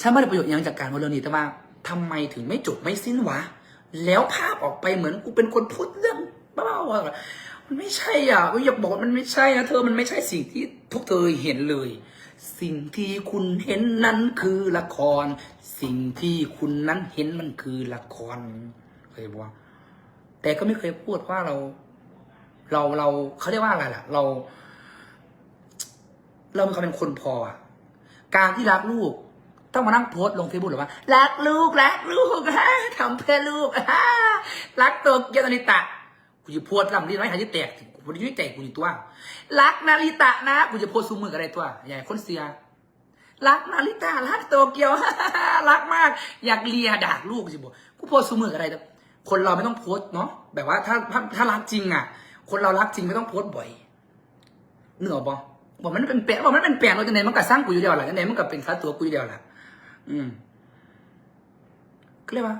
ฉันไม่ได้ประโยชน์ย่างจากการว่าเรื่องนี้แต่ว่าทำไมถึงไม่จบไม่สิ้นวะ แล้วภาพออกไปเหมือนกูเป็นคนพูดเรื่องบ้าๆมันไม่ใช่อะกูอยากบอกว่ามันไม่ใช่นะเธอมันไม่ใช่สิ่งที่พวกเธอเห็นเลย สิ่งที่คุณเห็นนั้นคือละคร สิ่งที่คุณนั้นเห็นมันคือละครเคยบอกว่าแต่ก็ไม่เคยพูดว่าเรา เราเราเขาเรียกว่าอะไรล่ะ เรา เรามีความเป็นคนพอ การที่รักลูก ต้องมานั่งโพสต์ลงเฟซบุ๊กหรือว่ารักลูกรักลูกทำเพื่อลูกรักตัวเกียวนาริตะกูจะโพสต์ลำนี้ไว้หายที่แตกกูจะยุ่ยใจกูอยู่ตัว รักนาริตะนะกูจะโพสต์ซูมืออะไรตัวใหญ่คนเสียรักนาริตะรักโตเกียวรักมาก อยากเลียดากลูกกูจะบอกกูโพสต์ซูมืออะไรแต่คนเราไม่ต้องโพสต์เนาะแบบว่าถ้าถ้าถ้ารักจริงอะ คนเรารักจริงไม่ต้องโพสต์บ่อยเหนือบอบอกมันเป็นแปะบอกมันเป็นแปะเราจะไหนมันก็สร้างกูอยู่เดียวแหละจะไหนมันก็เป็นค่าตัวกูอยู่เดียวแหละ อืมก็เลยว่า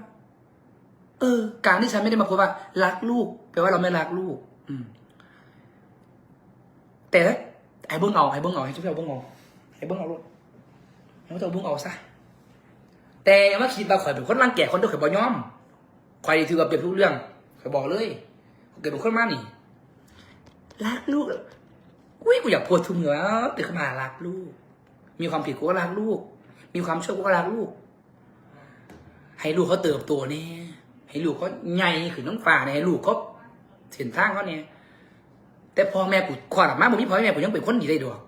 เออ การที่ฉันไม่ได้มาพูดว่า รักลูกแปลว่าเราไม่รักลูก อืม แต่ถ้ไอ้เบิ้งเอาไอ้เบิ้งเอาให้ชุบเอาเบิ้งเอาไอ้เบิ้งเอาลูกให้เจ้าเบิ้งเอาซะแต่อย่าคิดว่าข่อยเป็นคนรังแกคนเดียวข่อยบ่ยอมข่อยถือว่าเปรียบทุกเรื่องข่อยบอกเลยข่อยเกิดเป็นคนมากนี่รักลูกอุ้ยกูอยากโพสต์ทุกเหนือตื่นขึ้นมารักลูก มีความผิดกูก็รักลูก มีความชั่วกูก็รักลูก ให้ลูกเขาเติบโตเนี่ยให้ลูกเขาใหญ่ขึ้นน้องฟ้าเนี่ยให้ลูกเขาเส้นทางเขาเนี่ยแต่พ่อแม่กูขวาดออกมาบ่มีพ่อแม่กูยังเป็นคนดีได้ดอก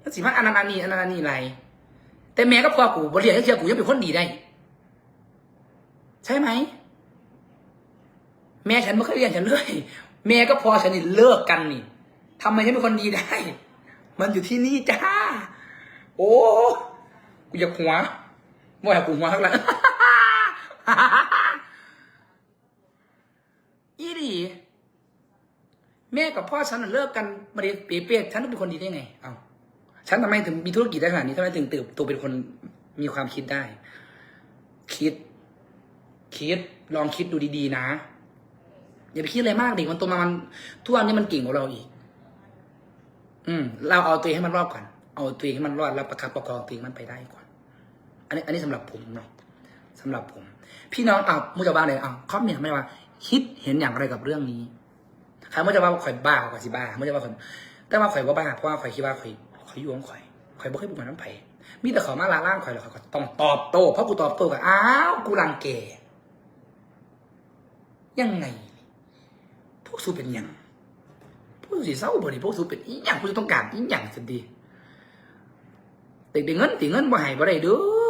แล้วสิมาอันนั้นอันนี้อันนั้นอันนี้อะไรแต่แม่ก็พ่อกูบ่เรียนให้เชื่อกูยังเป็นคนดีได้ ใช่ไหม แม่ฉันไม่เคยเรียนฉันเลยแม่ก็พอฉันนี่เลิกกันนี่ทำไมฉันเป็นคนดีได้ มันอยู่ที่นี่จ้า โอ้ กูอยากหัวว่าอยากกูหัวทั้งนั้นอีดีแม่กับพ่อฉันนะเลิกกันมาเรียนเป๊ะๆฉันต้องเป็นคนดีได้ไง เอาฉันทำไมถึงมีธุรกิจได้ขนาดนี้ทำไมถึงเติบโตเป็นคนมีความคิดได้ คิด คิด ลองคิดดูดีๆนะ อย่าไปคิดอะไรมากเด็กมันโตมามันทุกวันนี้มันเก่งกว่าเราอีก อืม เราเอาตัวเองให้มันรอดก่อน เอาตัวเองให้มันรอดแล้วประคับประคองตัวเองมันไปได้ก่อน อันนี้อันนี้สำหรับผมเนาะสำหรับผม พี่น้องอะมุจบาเลยอะคอมเมนต์ไม่ว่าคิดเห็นอย่างไรกับเรื่องนี้ใครมุจบาข่อยบ้ากว่าสิบ้ามุจบาข่อยแต่ว่าข่อยว่าบ้าเพราะว่าข่อยคิดว่าข่อยข่อยอยู่ของข่อยข่อยบ่เคยบุกมาน้ำไผ่มีแต่ขามาลาล่างข่อยแล้วข่อยก็ต้องตอบโต้เพราะกูตอบโต้กับอ้าวกูรังแกยังไง พวกสูเป็นยังพวกสูสีเศร้าบ่นี่พวกสูเป็นอีหยังพวกสูต้องการอีหยังสิดีเด็กๆเงินตีเงินบ่ให้บ่ได้เด้อ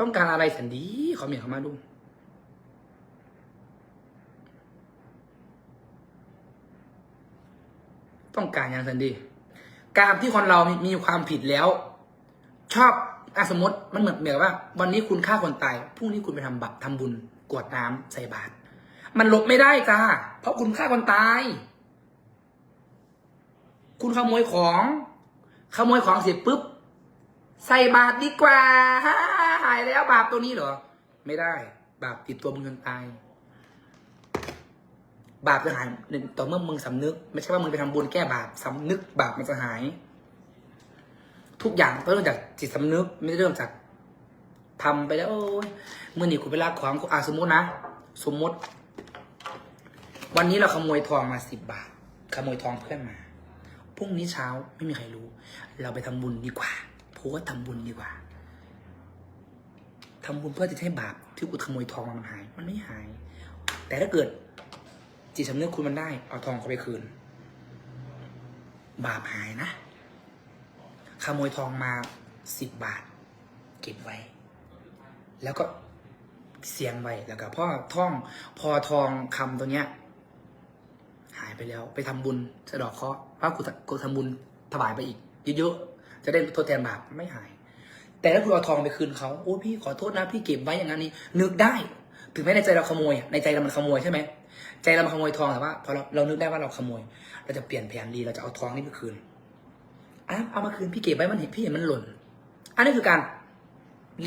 ต้องการอะไรสันดีเขาเมียเขามาดูต้องการอย่างสันดี การที่คนเรามีมความผิดแล้ว ชอบอสมมติมันเหมือนเหมือนว่า วันนี้คุณฆ่าคนตายพรุ่งนี้คุณไปทำบัตรทำบุญกวดน้ำใส่บาตรมันลบไม่ได้จ้าเพราะคุณฆ่าคนตาย คุณขโมยของ ขโมยของเสร็จปุ๊บ ใส่บาตรดีกว่าฮ่าหายแล้วบาปตัวนี้เหรอ ไม่ได้ บาปติดตัวมึงจนตาย บาปจะหายต่อเมื่อมึงสำนึก ไม่ใช่ว่ามึงไปทำบุญแก้บาปสำนึก บาปมันจะหาย ทุกอย่างต้องเริ่มจากจิตสำนึก ไม่ได้เริ่มจากทำไปแล้วโอ้ยเมื่อนี่กูไปลากของกูอะสมมตินะสมมติ วันนี้เราขโมยทองมาสิบบาท ขโมยทองเพื่อนมาพรุ่งนี้เช้าไม่มีใครรู้ เราไปทำบุญดีกว่า โพสต์ทำบุญดีกว่าทำบุญเพื่อจะให้บาปที่กูขโมยทองมันหาย มันไม่หาย แต่ถ้าเกิด จิตสำนึกคุณมันได้ เอาทองเขาไปคืน บาปหายนะ ขโมยทองมาสิบบาท เก็บไว้ แล้วก็เสียงไว้แล้วก็พ่อท่อง พอทองคำตัวเนี้ย หายไปแล้ว ไปทำบุญสะเดอกเคราะห์ว่ากูกูทำบุญถวายไปอีกเยอะๆ จะได้ทดแทนบาปไม่หาย แต่ถ้าคุณเอาทองไปคืนเขาโอ้พี่ขอโทษนะพี่เก็บไว้อย่างนั้นนี่นึกได้ ถึงแม้ในใจเราขโมยในใจเรามันขโมยใช่ไหมใจเรามันขโมยทองแต่ว่าพอเราเรานึกได้ว่าเราขโมย เราจะเปลี่ยนแผนดีเราจะเอาทองนี่ไปคืนอะเอามาคืนพี่เก็บไว้มันเห็นพี่เห็นมันหล่น อันนี้คือการ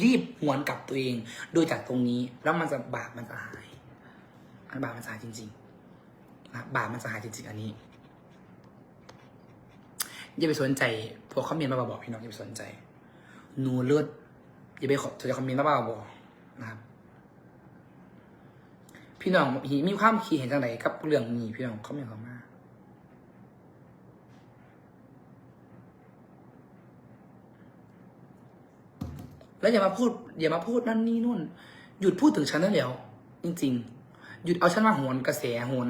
รีบหวนกลับตัวเองโดยจากตรงนี้แล้วมันจะบาปมันจะหายอันบาปมันจะหายจริงๆนะบาปมันจะหายจริงๆอันนี้ อย่าไปสนใจพวกคอมเมนต์มาบอกพี่น้องอย่าไปสนใจหนูเลือดอย่าไปขอจะคอมเมนต์มาบอกนะครับ พี่น้องมีความคิดเห็นจังไรกับเรื่องนี้พี่น้องคอมเมนต์เข้ามาแล้วอย่ามาพูดอย่ามาพูดนั่นนี่นู่น หยุดพูดถึงฉันนั่นแล้ว จริง ๆ หยุดเอาฉันมาโหนกระแสโหน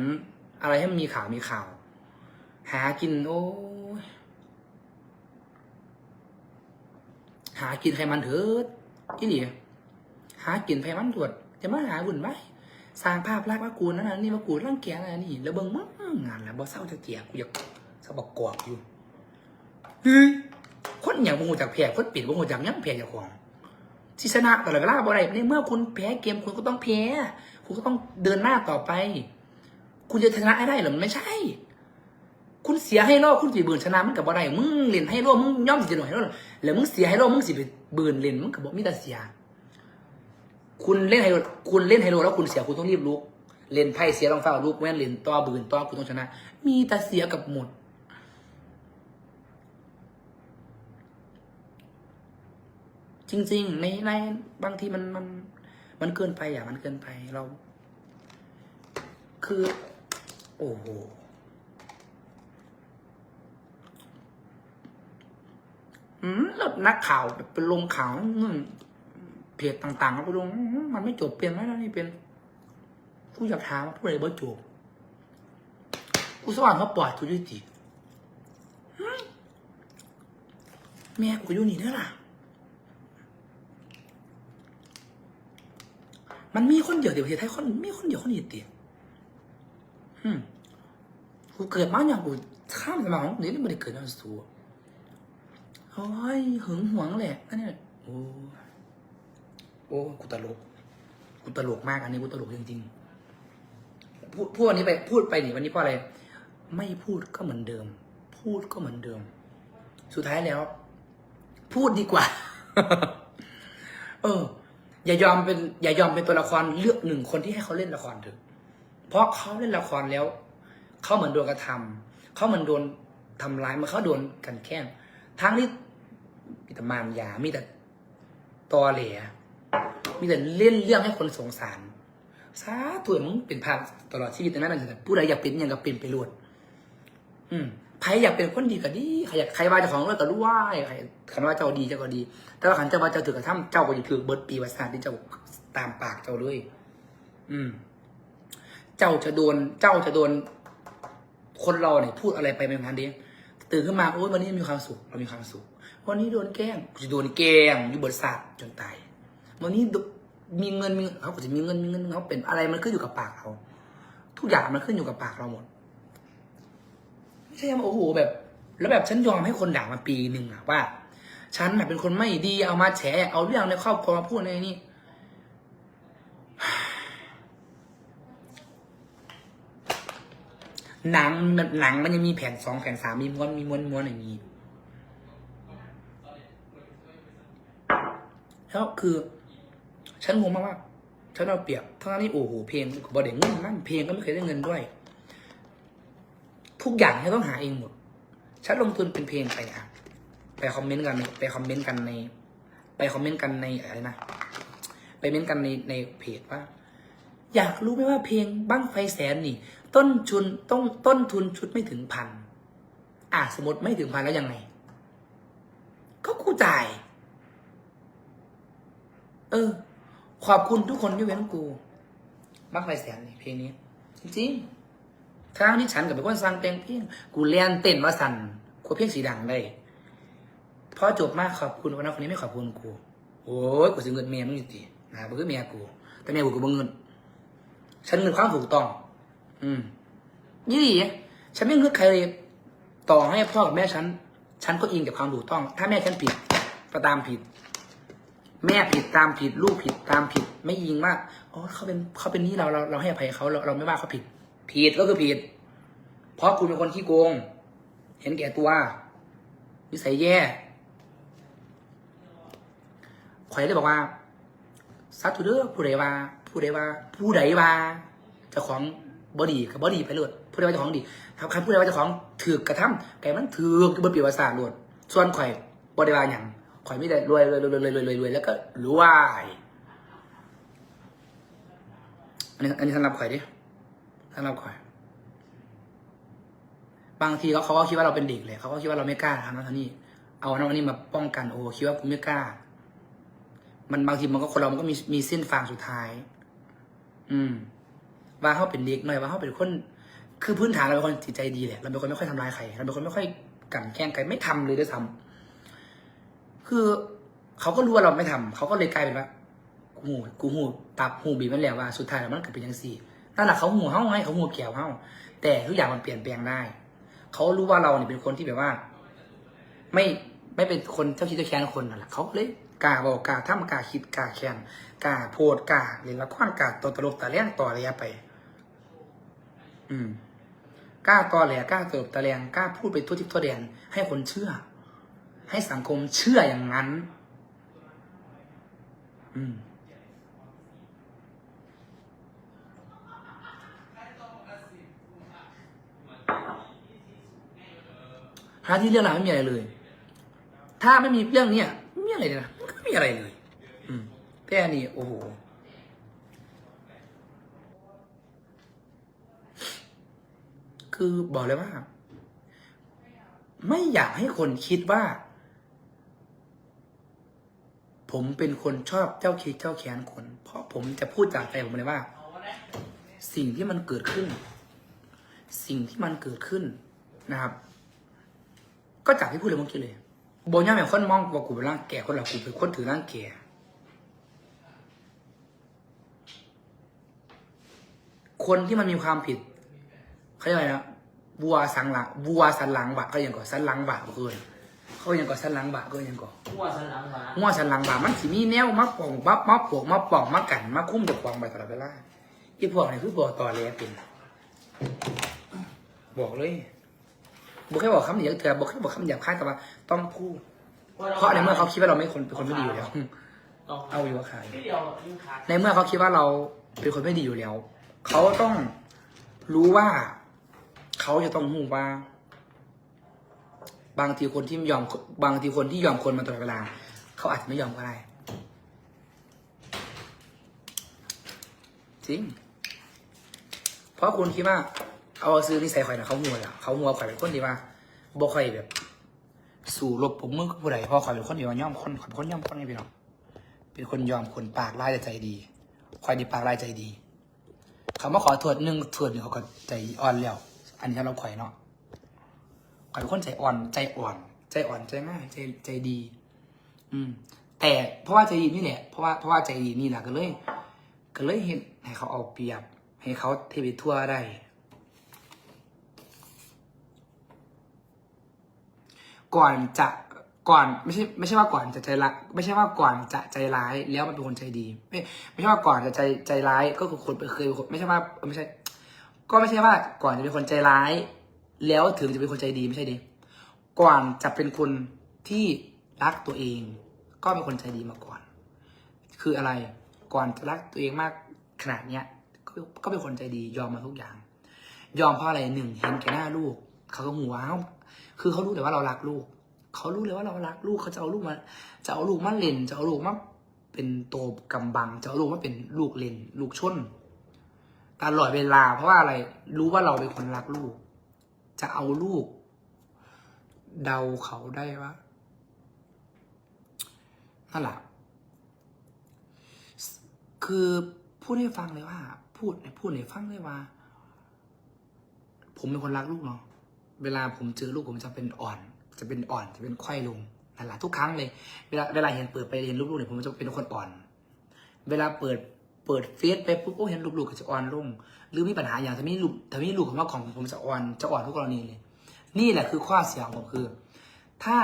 อะไรให้มันมีข่าวมีข่าว หากินโอ้ย หากินใครมันเถิดที่นี่หากินใครมันถวดจะมาหาบุญไหมสร้างภาพลักษณ์ว่ากูนั่นนี่ว่ากูร่างแกอะไรนี่แล้วเบิ่งมั้งงานแล้วบ่เศร้าจะเจียกูอยากสะบอกกวากอยู่เฮ้ยคนอย่างบ่หูจากแพ้คนปิดบ่หูจากยังแพ้เจ้าของที่ชนะตลอดเวลาบ่ได้ในเมื่อคุณแพ้เกมคุณก็ต้องแพ้คุณก็ต้องเดินหน้าต่อไป คุณจะชนะได้หรือมันไม่ใช่ คุณเสียให้โลกคุณสิเบืนชนะมันกับบ่ได้มึงเล่นให้โลกมึงย่อมสิจะหน่อยให้โลกแล้วมึงเสียให้โลกมึงสิไปเบืนเล่นมึงกับบ่มีแต่เสีย คุณเล่นไฮโลคุณเล่นไฮโลแล้วคุณเสียคุณต้องรีบลุกเล่นไพ่เสียรองเท้าลุกแว่นเล่นต่อบืนต่อคุณต้องชนะ มีแต่เสียกับหมด จริง ๆ ในในบางทีมันมัน มันเกินไปอะ มันเกินไปเรา คือ โอ้โห อืม แล้วนักข่าวไปลงข่าวเพจต่างๆเอาไปลงมมันไม่จบเปลี่ยนไหมแล้วนี่เป็นผู้อยากถามผู้ใดบ่จบกูสว่างเขาปล่อยทุกทีอืมแม่กูอยู่นี่เด้อล่ะ มันมีคนเดียวเดียวประเทศไทยคนมีคนเดียวคนเดียวเดียวอืมกูเกิดมาอย่างกูข้ามสมองนี่ไม่ได้เกิดมาสู่ โอ้ยหึงหวงแหละอันนี้โอ้โอ้กูตลกกูตลกมากอันนี้กูตลกจริงๆพูดพูดอันนี้ไปพูดไปนี่วันนี้เพราะอะไร ไม่พูดก็เหมือนเดิม พูดก็เหมือนเดิม สุดท้ายแล้ว พูดดีกว่า เออ อย่ายอมเป็น อย่ายอมเป็นตัวละครเลือกหนึ่งคนที่ให้เขาเล่นละครเถอะเพราะเขาเล่นละครแล้วเขาเหมือนโดนกระทำเขาเหมือนโดนทำร้ายมันเขาโดนกันแกล้งทั้งที่ มีแต่มารยามีแต่ตอเหลยมีแต่เล่นเรื่องให้คนสงสารสาธุมึงเป็นภาพตลอดชีวิตนั้นนะผู้ใดอยากเป็นอย่างก็เป็นไปรวดอืมใครอยากเป็นคนดีก็ดีใครอยากใครว่าเจ้าของเรื่องก็รู้ว่าใครคันว่าเจ้าดีเจ้าก็ดี แต่ว่าขันเจ้าว่าเจ้าถือกระทำเจ้าก็จะถือเบิดปีวัสานที่เจ้าตามปากเจ้าด้วย อืม เจ้าจะโดน เจ้าจะโดน คนเราเนี่ยพูดอะไรไปเป็นพันเดียตื่นขึ้นมาโอ้ยวันนี้มีความสุขเรามีความสุข วันนี้โดนแกล้งจะโดนแกล้งอยู่บนศาสตร์จนตายวันนี้มีเงินมีเขาจะมีเงินมีเงินเขาเป็นอะไรมันขึ้นอยู่กับปากเขาทุกอย่างมันขึ้นอยู่กับปากเราหมดไม่ใช่ว่าโอ้โหแบบ แล้วแบบฉันยอมให้คนด่ามาปีหนึ่งอะว่า ฉันน่ะเป็นคนไม่ดีเอามาแฉเอาเรื่องในครอบครัวมาพูดในนี่หนังมันหนังมันยังมีแผ่นสองแผ่นสามมีม้วนมีม้วนม้วนอย่างนี้ แล้วคือ ฉันงงมากว่าฉันเอาเปรียบทั้งนั้นที่โอ้โหเพลงบอเด็กเงินนั่นเพลงก็ไม่เคยได้เงินด้วย ทุกอย่างฉันต้องหาเองหมด ฉันลงทุนเป็นเพลงไปอะไปคอมเมนต์กันในไปคอมเมนต์กันใน ไปคอมเมนต์กันในอะไรนะไปเมนต์กันในในเพจว่า อยากรู้ไหมว่าเพลงบ้างไฟแสนนี่ ต้นทุนต้นต้นทุนชุดไม่ถึงพันอะสมมติไม่ถึงพันแล้วยังไง ก็กูจ่าย เออ ขอบคุณทุกคนที่เว้นกูบ้างไฟแสนนี่เพลงนี้ จริงๆทั้งที่ฉันกับเป็นคนสร้างเพลงเพียงกูเรียนเต้นมาสั่นกูเพลงสีดังได้พอจบมากขอบคุณคนนั้นคนนี้ไม่ขอบคุณกูโอ้ยกูสิเงินเมียมึงอยู่ดีนะมันคือเมียกู แต่เมียกูกูบ่เงิน ฉันเงินความถูกต้อง อืมยี่ดีฉันไม่เงือกใครเลยต่อให้พ่อกับแม่ฉัน ฉันก็อิงกับความถูกต้อง ถ้าแม่ฉันผิดก็ตามผิด แม่ผิดตามผิดลูกผิดตามผิด ไม่ยิงว่าอ๋อเขาเป็นเขาเป็นนี่เราเราเราให้อภัยเขาเราเราไม่ว่าเขาผิด ผิดก็คือผิด เพราะคุณเป็นคนขี้โกง เห็นแก่ตัวนิสัยแย่ข่อยเลยบอกว่าสัตตุเด้อผู้ใดว่า ผู้ใดว่า ผู้ใดว่าเจ้าของบอดีกับบอดีไปเลยผู้ใดว่าเจ้าของดีครับใครผู้ใดว่าเจ้าของถือกกระทำแกมันถือกบนปีวัติศาสตร์ลวดส่วนข่อยบริวาอย่าง ข่อยไม่ได้รวยรวยรวยรวยรวยรวยรวยแล้วก็รวยอันนี้อันนี้สำหรับข่อยดิสำหรับข่อย บางทีเขาเขาก็คิดว่าเราเป็นเด็กเลยเขาก็คิดว่าเราไม่กล้าทำนั่นทำนี่เอานั่นอันนี้มาป้องกันโอ้คิดว่ากูไม่กล้า มันบางทีมันก็คนเรามันก็มีมีเส้นฟางสุดท้าย อืม ว่าเขาเป็นเด็กหน่อยว่าเขาเป็นคนคือพื้นฐานเราเป็นคนจิตใจดีแหละเราเป็นคนไม่ค่อยทำร้ายใครเราเป็นคนไม่ค่อยกั่นแกล้งใครไม่ทำเลยด้วยซ้ำ คือเขาก็รู้ว่าเราไม่ทำเขาก็เลยกลายเป็นว่ากูหูกูหูตับหูบีบมันแล้วว่าสุดท้ายแล้วมันเกิดเป็นยังสี่นั่นแหละเขาหูเฮ้าไงเขาหูเกี่ยวเฮ้าแต่ทุกอย่างมันเปลี่ยนแปลงได้ เขารู้ว่าเราเนี่ยเป็นคนที่แบบว่า ไม่ไม่เป็นคนเจ้าคิดเจ้าแค้นคนนั่นแหละเขาเลยกล้าบอกกาทำกล้าคิดกล้าแค้นกล้าโพดกล้าเล่นละครกล้าตัวตลกตะเลี้ยงต่อระยะไป อืมกล้าตอแหลกล้าเติบตะแลงกล้าพูดไปทั่วทิพย์ทั่วแดนให้คนเชื่อ ให้สังคมเชื่ออย่างนั้น อืมหาที่เรื่องราวไม่มีอะไรเลย ถ้าไม่มีเรื่องเนี้ยไม่มีอะไรเลยนะมันก็ไม่มีอะไรเลย อืมแต่นี้โอ้โหคือบอกเลยว่า ไม่อยากให้คนคิดว่า ผมเป็นคนชอบเจ้าคิดเจ้าแค้นคน เพราะผมจะพูดจากใจผมเลยว่า สิ่งที่มันเกิดขึ้น สิ่งที่มันเกิดขึ้นนะครับ ก็จากที่พูดเลยเมื่อกี้เลยโบย่าแม่คนมองว่ากูเป็นร่างแก่คนละกูเป็นคนถือร่างแก่คนที่มันมีความผิดเขาเรียกอะไรนะวัวสังหลังวัวสันหลังบะเขายังก่อนสันหลังบะเกิน เขายังก่อสันหลังบะก็ยังก่อหัวสนามหมางัวสันหลังบะมันสิมีแนวมาป่องมามาปวกมาป่องมากันมาคุ้มจะควางไปตลอดเวลาอีพวกนี่คือบอกต่อเลยเป็นบอกเลยบอกแค่บอกคำเดียวเธอบอกแค่บอกคำหยาบคายแต่ว่าต้องพูดเพราะในเมื่อเขาคิดว่าเราไม่คนเป็นคนไม่ดีอยู่แล้วเอาอยู่ว่าขายที่เดียวยิ่งขาดในเมื่อเขาคิดว่าเราเป็นคนไม่ดีอยู่แล้ว เขาต้องรู้ว่า เขาจะต้องหูว่า บางทีคนที่ยอมบางทีคนที่ยอมคนมาตลอดเวลา เขาอาจจะไม่ยอมก็ได้จริง เพราะคุณคิดว่า เอาซื้อนิสัยข่อยนะเขาหัวแล้วเขาหัวข่อยเป็นคนที่ว่าบ่ค่อยแบบ สู่รบผมมือกับผู้ใดพราะข่อยเป็นคนที่ว่าย่อมคนข่อยเป็นคนย่อมคนไงพี่น้องเป็นคนยอมคนปากร้ายแต่ใจดีคอยดีปากร้ายใจดีคำว่าขอโทษหนึ่งโทษหนึ่งเขาก็ใจอ่อนแล้ว อันนี้เราข่อยเนาะ ข่อยเป็นคนใจอ่อน ใจอ่อน ใจอ่อนใจง่ายใจใจดี อืม แต่เพราะว่าใจดีนี่แหละเพราะว่าเพราะว่าใจดีนี่แหละก็เลย ก็เลยเห็นให้เขาเอาเปรียบ ให้เขาเทไปทั่วได้ก่อนจะก่อนไม่ใช่ไม่ใช่ว่าก่อนจะใจร้ายไม่ใช่ว่าก่อนจะใจร้ายแล้วมันเป็นคนใจดี ไม่ไม่ใช่ว่าก่อนจะใจใจร้ายก็คือคนเคยไม่ใช่ว่าไม่ใช่ ก็ไม่ใช่ว่าก่อนจะเป็นคนใจร้าย แล้วถึงจะเป็นคนใจดีไม่ใช่ดิก่อนจะเป็นคนที่รักตัวเอง ก็เป็นคนใจดีมาก่อน คืออะไรก่อนจะรักตัวเองมากขนาดเนี้ยก็ก็เป็นคนใจดียอมมาทุกอย่าง ยอมเพราะอะไรหนึ่งเห็นแก่หน้าลูก เขาก็หัวาคือเขารู้แต่ว่าเรารักลูก เขารู้เลยว่าเรารักลูกเขาจะเอาลูกมาจะเอาลูกมาเล่นจะเอาลูกมาเป็นโตัวกำบัง จะเอาลูกมาเป็นลูกเล่นลูกชนตลอดเวลาเพราะว่าอะไรรู้ว่าเราเป็นคนรักลูก จะเอาลูก เดาเขาได้ว่านั่นแหละคือพูดให้ฟังเลยว่า พูดพูดให้ฟังเลยว่า ผมเป็นคนรักลูกเนาะเวลาผมเจอลูกผมจะเป็นอ่อน จะเป็นอ่อนจะเป็นไข้ลงนั่นแหละทุกครั้งเลย เวลาเวลาเห็นเปิดไปเรียนลูกๆเนี่ยผมจะเป็นคนอ่อน เวลาเปิด เปิดเฟซไปปุ๊บโอ้เห็นลูกๆก็จะอ่อนลง หรือมีปัญหาอย่างถ้ามีลูกถ้ามีลูกของว่าของผมจะอ่อนจะอ่อนทุกกรณีเลย นี่แหละคือข้อเสียของผมคือ ถ้า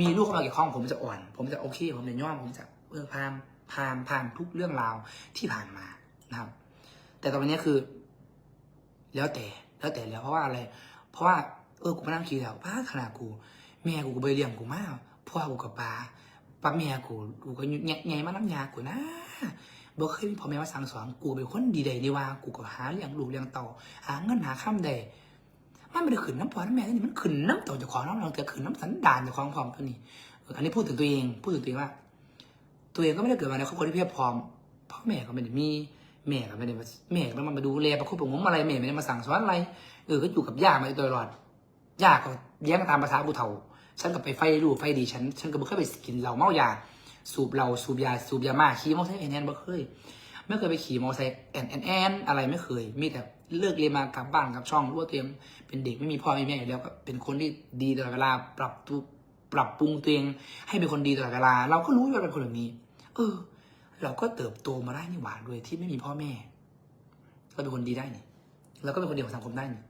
มีลูกเข้ามาเกี่ยวข้องผมจะอ่อน ผมจะโอเค ผมจะย่อมผมจะเออพามพามผ่านทุกเรื่องราวที่ผ่านมานะครับ แต่ตอนนี้คือ แล้วแต่แล้วแต่แล้วเพราะว่าอะไร เพราะว่าเออกูมานั่งคิดแล้วป้าขนาดกู แม่กูก็ไปเลี้ยงกูมากพ่อกูกับป้าป้าแม่กูกูก็แง่ไงมาน้ำยากูนะ บ่เคยมีพ่อแม่มาสั่งสอนกูเป็นคนดีใดดีว่า กูก็หาเลี้ยงลูกเลี้ยงเต่าหาเงินหาข้ามใดมันไม่ได้ขืนน้ำพอน้ำแม่นี่มันขืนน้ำตัวเจ้าของน้ำเราแต่ขืนน้ำสันดานเจ้าของพร้อมตัวนี้อันนี้พูดถึงตัวเองพูดถึงตัวเองว่า ตัวเองก็ไม่ได้เกิดมาในครอบครัวที่เพียบพร้อมพ่อแม่ก็ไม่ได้มีแม่ก็ไม่ได้มาแม่ก็ไม่มาดูแลประคบประงมอะไรแม่ไม่ได้มาสั่งสอนอะไรเออก็อยู่กับย่ามาตลอดย่าก็แย้งตามภาษาผู้เฒ่า ฉันก็ไปไฟรูปไฟดีฉันฉันก็ไม่เคยไปกินเหล้าเมายา สูบเหล้าสูบยาสูบยามาขี่มอเตอร์ไซค์แอนแอนไม่เคย ไม่เคยไปขี่มอเตอร์ไซค์แอนแอนแอนอะไรไม่เคย มีแต่เลิกเรียนมากลับบ้านกลับช่องรู้ว่าตัวเองเป็นเด็กไม่มีพ่อไม่มีแม่อยู่แล้วก็เป็นคนที่ดีตลอดเวลาปรับตัวปรับปรุงตัวเองให้เป็นคนดีตลอดเวลา เราก็รู้ว่าเป็นคนแบบนี้ เออ เราก็เติบโตมาได้นี่หว่าโดยที่ไม่มีพ่อแม่ ก็เป็นคนดีได้นี่เราก็เป็นคนดีของสังคมได้นี่